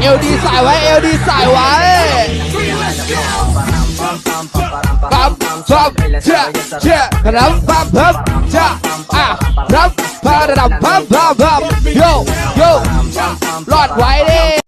เอลดีสายไว้ เอลดีสายไว้ปั๊มปั๊มเชื่อเชื่อครับปั๊มปั๊มเชื่อปั๊มปั๊พาระดับปั๊มปั๊มปั๊มโยโย่รอดไว้ดิ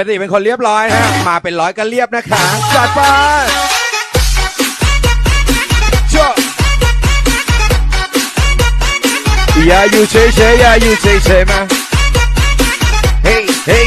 ปกติเป็นคนเรียบร้อยนะฮะมาเป็นร้อยก็เรียบนะคะจัดไปชั่วอย่าอยู่เฉยๆอย่าอยู่เฉยๆมาเฮ้เฮ้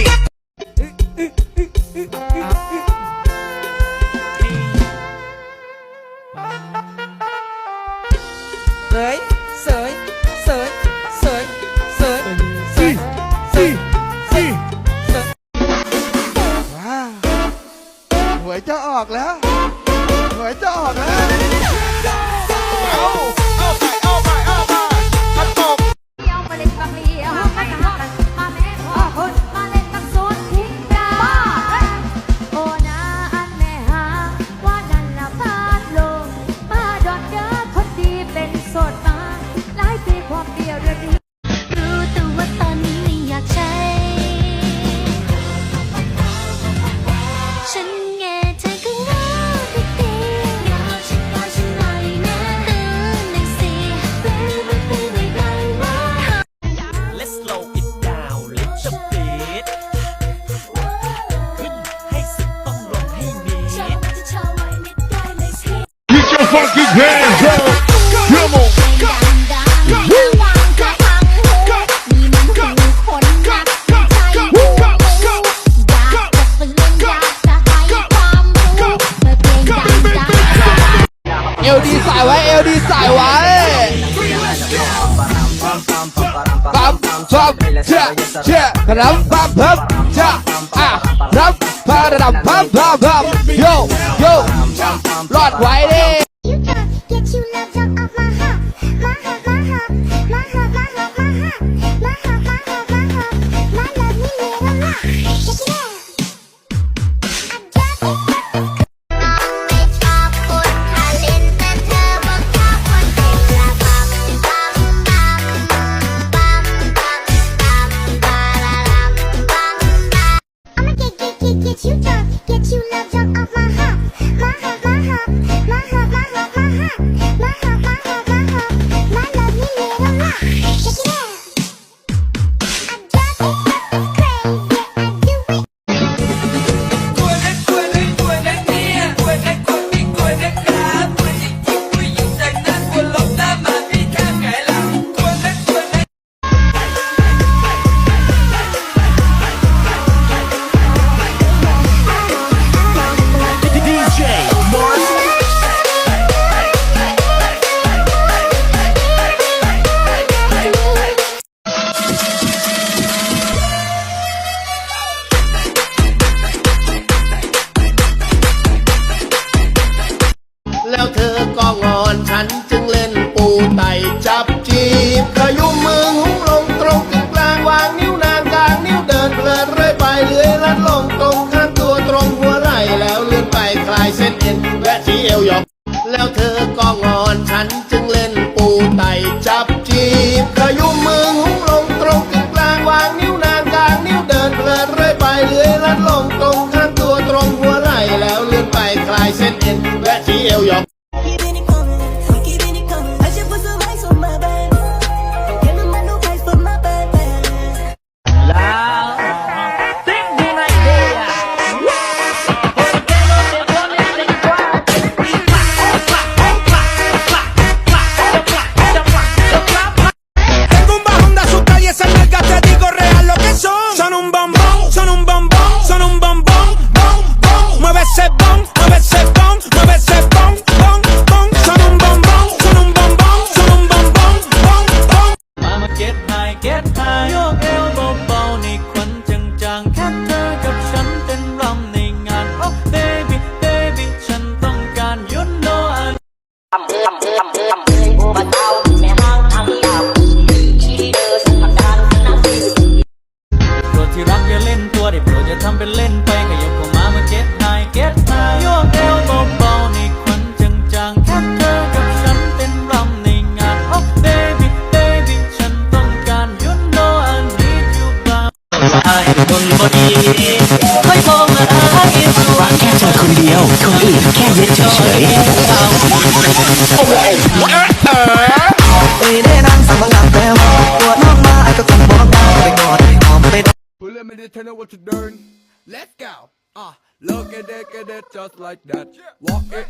fucking hands up. Come on. เอลดีสายไว้เอลดีสายไว้ปั๊มปั๊มเชื่อเชื่อกระดับปั๊มปั๊มเชื่ออะรับพาระดับปั๊มปั๊มปั๊มโยโยรอดไว้ดิ get you drunk, get you love drunk off my heart, my heart, my heart. en Brasil. ที่รักอย่าเล่นตัวได้โปรดอย่าทำเป็นเล่นไปขยับเข้ามามาเก็ตไฮเก็ตไฮโยกเอวเบาๆในควันจางๆแค่เธอกับฉันเต้นรำในงาน Oh baby baby ฉันต้องการ you know I need you บ้างไอ้คนบดีไม่มองมาไอ้ตัวแค่เธอคนเดียวคนอื่นแค่ยึดเฉยไ just tell you're doing? Let's go. Ah, look at it, get it just like that. Walk it,